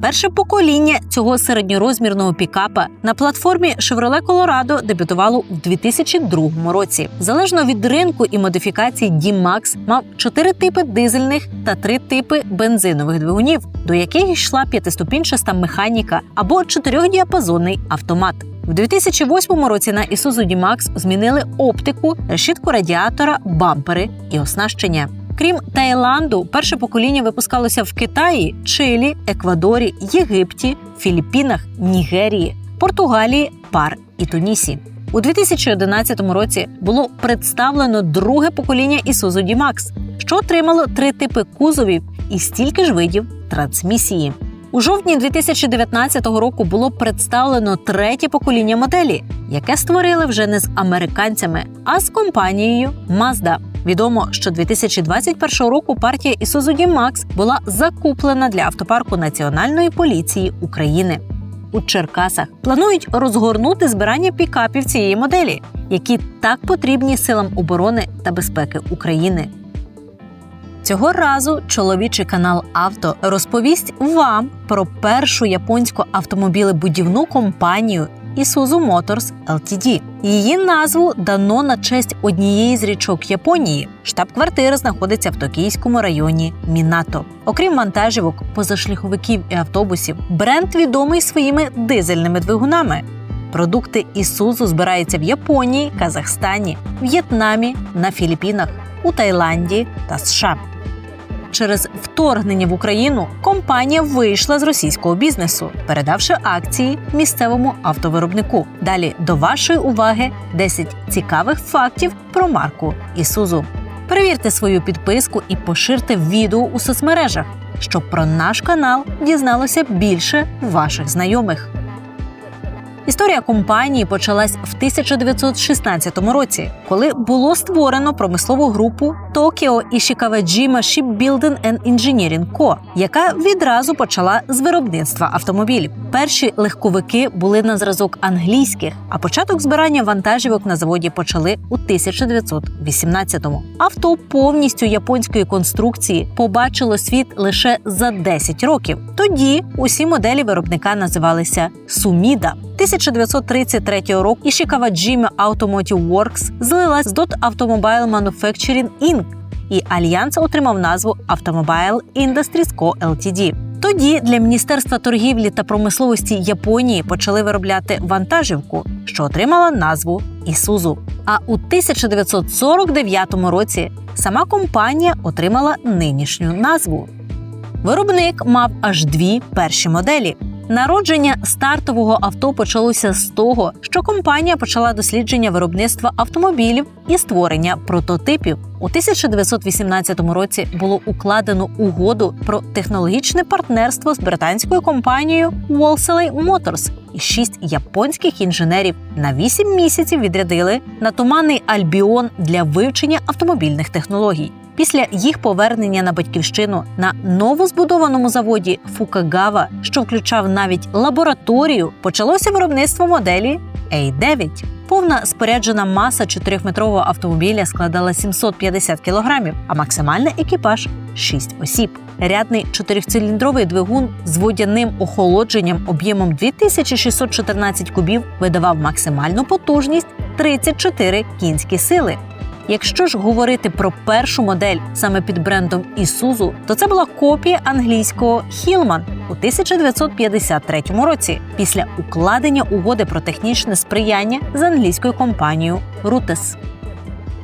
Перше покоління цього середньорозмірного пікапа на платформі Chevrolet Colorado дебютувало у 2002 році. Залежно від ринку і модифікацій D-Max мав чотири типи дизельних та три типи бензинових двигунів, до яких йшла п'ятиступінчаста механіка або чотирьохдіапазонний автомат. В 2008 році на Isuzu D-Max змінили оптику, решітку радіатора, бампери і оснащення. Крім Таїланду, перше покоління випускалося в Китаї, Чилі, Еквадорі, Єгипті, Філіппінах, Нігерії, Португалії, Пар і Тунісі. У 2011 році було представлено друге покоління Isuzu D-Max, що отримало три типи кузовів і стільки ж видів трансмісії. У жовтні 2019 року було представлено третє покоління моделі, яке створили вже не з американцями, а з компанією Mazda. Відомо, що 2021 року партія Isuzu D-Max була закуплена для автопарку Національної поліції України. У Черкасах планують розгорнути збирання пікапів цієї моделі, які так потрібні силам оборони та безпеки України. Цього разу чоловічий канал Авто розповість вам про першу японську автомобілебудівну компанію Isuzu Motors Ltd. Її назву дано на честь однієї з річок Японії. Штаб-квартира знаходиться в токійському районі Мінато. Окрім вантажівок, позашляховиків і автобусів, бренд відомий своїми дизельними двигунами. Продукти Isuzu збираються в Японії, Казахстані, В'єтнамі, на Філіппінах, у Таїланді та США. Через вторгнення в Україну компанія вийшла з російського бізнесу, передавши акції місцевому автовиробнику. Далі до вашої уваги 10 цікавих фактів про марку Ісузу. Перевірте свою підписку і поширте відео у соцмережах, щоб про наш канал дізналося більше ваших знайомих. Історія компанії почалась в 1916 році, коли було створено промислову групу Tokyo Ishikawa-jima Shipbuilding and Engineering Co., яка відразу почала з виробництва автомобілів. Перші легковики були на зразок англійських, а початок збирання вантажівок на заводі почали у 1918-му. Авто повністю японської конструкції побачило світ лише за 10 років. Тоді усі моделі виробника називалися Суміда. 1933 року Ishikawa Jima Automotive Works злилась з Dot Automobile Manufacturing Inc. і альянс отримав назву Automobile Industries Co. Ltd. Тоді для Міністерства торгівлі та промисловості Японії почали виробляти вантажівку, що отримала назву Ісузу. А у 1949 році сама компанія отримала нинішню назву. Виробник мав аж дві перші моделі. Народження стартового авто почалося з того, що компанія почала дослідження виробництва автомобілів і створення прототипів. У 1918 році було укладено угоду про технологічне партнерство з британською компанією Wolseley Motors, і шість японських інженерів на вісім місяців відрядили на туманний Альбіон для вивчення автомобільних технологій. Після їх повернення на батьківщину на новозбудованому заводі Фукагава, що включав навіть лабораторію, почалося виробництво моделі A9. Повна споряджена маса 4-метрового автомобіля складала 750 кілограмів, а максимальний екіпаж 6 осіб. Рядний чотирьохциліндровий двигун з водяним охолодженням об'ємом 2614 кубів видавав максимальну потужність 34 кінські сили. Якщо ж говорити про першу модель саме під брендом Isuzu, то це була копія англійського Hillman у 1953 році після укладення угоди про технічне сприяння з англійською компанією Rutes.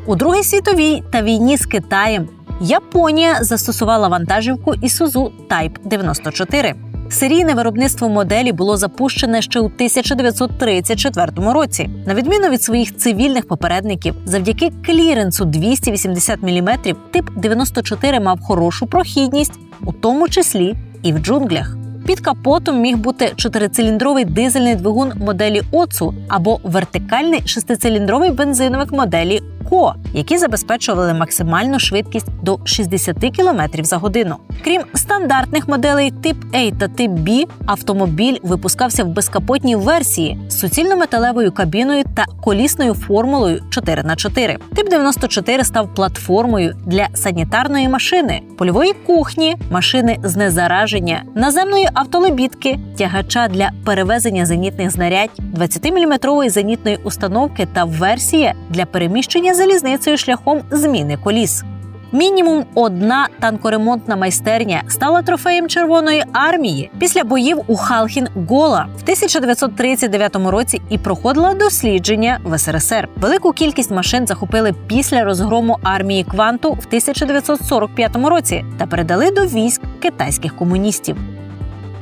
У Другій світовій та війні з Китаєм Японія застосувала вантажівку Isuzu Type 94. Серійне виробництво моделі було запущене ще у 1934 році. На відміну від своїх цивільних попередників, завдяки кліренсу 280 мм, тип 94 мав хорошу прохідність, у тому числі і в джунглях. Під капотом міг бути чотирициліндровий дизельний двигун моделі Оцу або вертикальний шестициліндровий бензиновик моделі КО, які забезпечували максимальну швидкість до 60 км за годину. Крім стандартних моделей тип A та тип B, автомобіль випускався в безкапотній версії з суцільно-металевою кабіною та колісною формулою 4х4. Тип 94 став платформою для санітарної машини, польової кухні, машини знезараження, наземної автолебідки, тягача для перевезення зенітних знарядь, 20-мм зенітної установки та версія для переміщення залізницею шляхом зміни коліс. Мінімум одна танкоремонтна майстерня стала трофеєм Червоної армії після боїв у Халхін Гола в 1939 році і проходила дослідження в СРСР. Велику кількість машин захопили після розгрому армії Кванту в 1945 році та передали до військ китайських комуністів.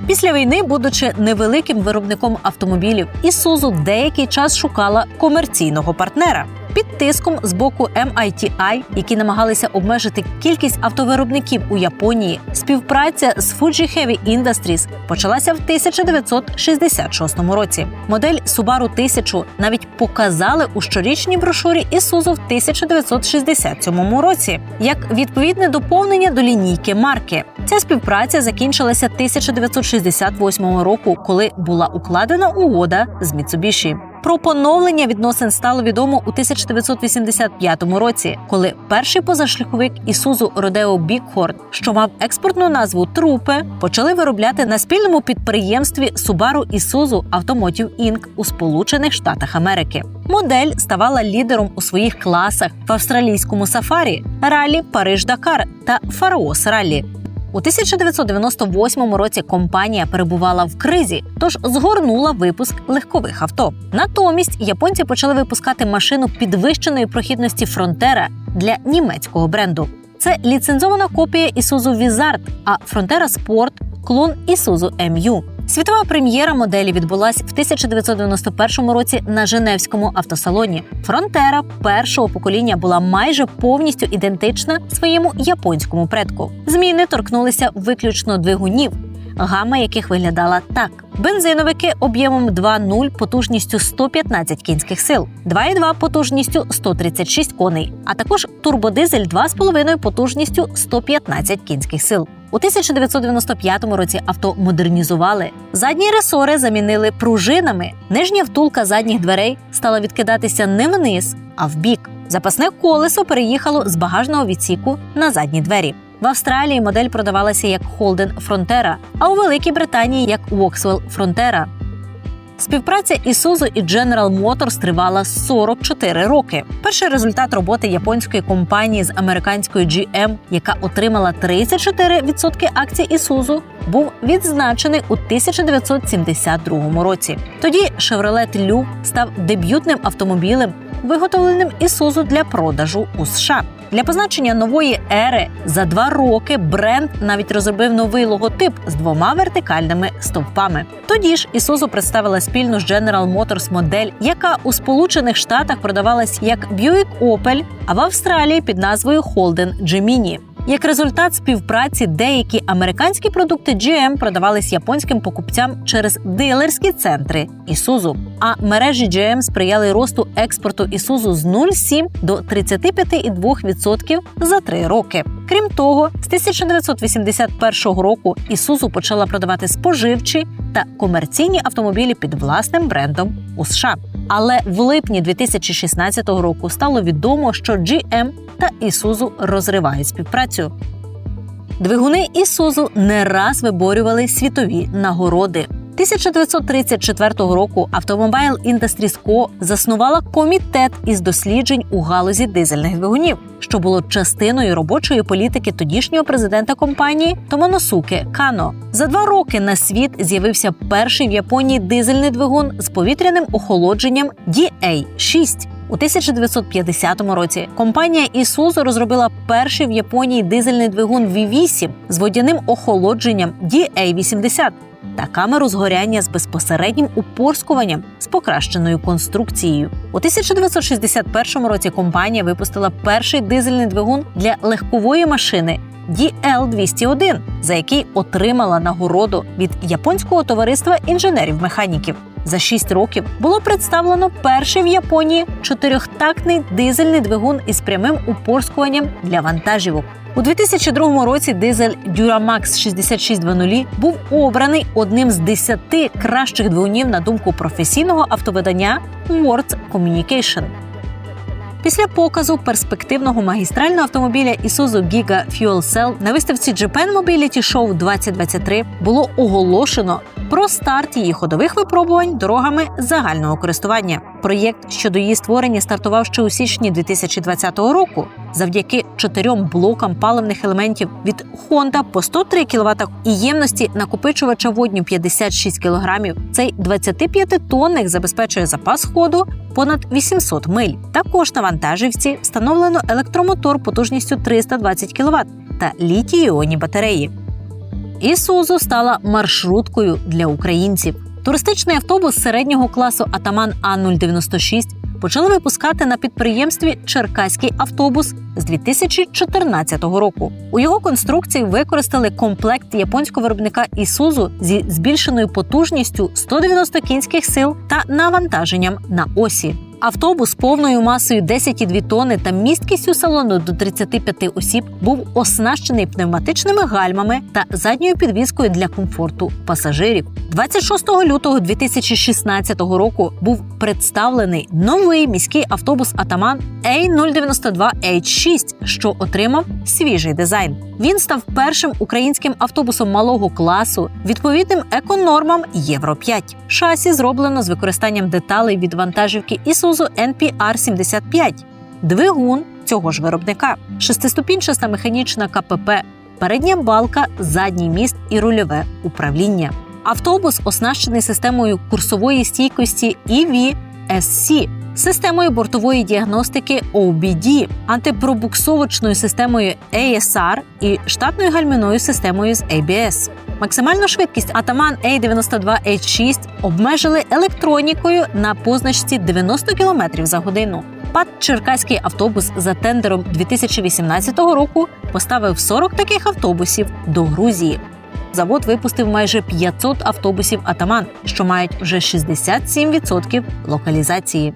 Після війни, будучи невеликим виробником автомобілів, Ісузу деякий час шукала комерційного партнера. Під тиском з боку MITI, які намагалися обмежити кількість автовиробників у Японії, співпраця з Fuji Heavy Industries почалася в 1966 році. Модель Subaru 1000 навіть показали у щорічній брошурі Isuzu в 1967 році як відповідне доповнення до лінійки марки. Ця співпраця закінчилася 1968 року, коли була укладена угода з Mitsubishi. Про поновлення відносин стало відомо у 1985 році, коли перший позашляховик Isuzu Rodeo Bighorn, що мав експортну назву Трупе, почали виробляти на спільному підприємстві Subaru Isuzu Automotive Inc. у Сполучених Штатах Америки. Модель ставала лідером у своїх класах в австралійському сафарі, ралі Париж Дакар та Фараос Ралі. У 1998 році компанія перебувала в кризі, тож згорнула випуск легкових авто. Натомість японці почали випускати машину підвищеної прохідності Фронтера для німецького бренду. Це ліцензована копія Isuzu Візарт, а Frontera Sport – клон Isuzu MU. Світова прем'єра моделі відбулась в 1991 році на Женевському автосалоні. Фронтера першого покоління була майже повністю ідентична своєму японському предку. Зміни торкнулися виключно двигунів. Гама яких виглядала так: бензиновики об'ємом 2.0 потужністю 115 кінських сил, 2.2 потужністю 136 коней, а також турбодизель 2.5 потужністю 115 кінських сил. У 1995 році авто модернізували. Задні ресори замінили пружинами. Нижня втулка задніх дверей стала відкидатися не вниз, а вбік. Запасне колесо переїхало з багажного відсіку на задні двері. В Австралії модель продавалася як Holden Frontera, а у Великій Британії як Vauxhall Frontera. Співпраця Ісузу і General Motors тривала 44 роки. Перший результат роботи японської компанії з американською GM, яка отримала 34% акцій Ісузу, був відзначений у 1972 році. Тоді Chevrolet Лю став дебютним автомобілем, виготовленим Ісузу для продажу у США. Для позначення нової ери за два роки бренд навіть розробив новий логотип з двома вертикальними стовпами. Тоді ж Ісузу представила спільну з General Motors модель, яка у Сполучених Штатах продавалась як Buick Opel, а в Австралії під назвою Holden Gemini. Як результат співпраці, деякі американські продукти GM продавались японським покупцям через дилерські центри Ісузу. А мережі GM сприяли росту експорту Ісузу з 0,7 до 35,2% за три роки. Крім того, з 1981 року Isuzu почала продавати споживчі та комерційні автомобілі під власним брендом у США. Але в липні 2016 року стало відомо, що GM та Isuzu розривають співпрацю. Двигуни Isuzu не раз виборювали світові нагороди. 1934 року Automobile Industries Co. заснувала комітет із досліджень у галузі дизельних двигунів, що було частиною робочої політики тодішнього президента компанії Томоносуке Кано. За два роки на світ з'явився перший в Японії дизельний двигун з повітряним охолодженням DA-6. У 1950 році компанія Isuzu розробила перший в Японії дизельний двигун V8 з водяним охолодженням DA-80 та камеру згоряння з безпосереднім упорскуванням з покращеною конструкцією. У 1961 році компанія випустила перший дизельний двигун для легкової машини DL-201, за який отримала нагороду від японського товариства інженерів-механіків. За шість років було представлено перший в Японії чотирьохтактний дизельний двигун із прямим упорскуванням для вантажівок. У 2002 році дизель Duramax 6600 був обраний одним з десяти кращих двигунів на думку професійного автовидання World Communication. Після показу перспективного магістрального автомобіля Isuzu Giga Fuel Cell на виставці Japan Mobility Show 2023 було оголошено про старт її ходових випробувань дорогами загального користування. Проєкт щодо її створення стартував ще у січні 2020 року. Завдяки чотирьом блокам паливних елементів від Honda по 103 кВт і ємності накопичувача водню 56 кг, цей 25-тонник забезпечує запас ходу понад 800 миль. Також на вантажівці встановлено електромотор потужністю 320 кВт та літій-іонні батареї. Ісузу стала маршруткою для українців. Туристичний автобус середнього класу Атаман А096 почали випускати на підприємстві Черкаський автобус з 2014 року. У його конструкції використали комплект японського виробника Ісузу зі збільшеною потужністю 190 кінських сил та навантаженням на осі. Автобус повною масою 10,2 тонни та місткістю салону до 35 осіб був оснащений пневматичними гальмами та задньою підвіскою для комфорту пасажирів. 26 лютого 2016 року був представлений новий міський автобус Атаман A092H6, що отримав свіжий дизайн. Він став першим українським автобусом малого класу відповідним еконормам Євро 5. Шасі зроблено з використанням деталей від вантажівки Isuzu NPR 75 Двигун цього ж виробника, шестиступінчаста механічна КПП, передня балка, задній міст і рульове управління. Автобус оснащений системою курсової стійкості EV-SC, системою бортової діагностики OBD, антипробуксовочною системою ASR і штатною гальмівною системою з ABS. Максимальну швидкість Атаман A92H6 обмежили електронікою на позначці 90 км за годину. ПАД Черкаський автобус за тендером 2018 року поставив 40 таких автобусів до Грузії. Завод випустив майже 500 автобусів Атаман, що мають вже 67% локалізації.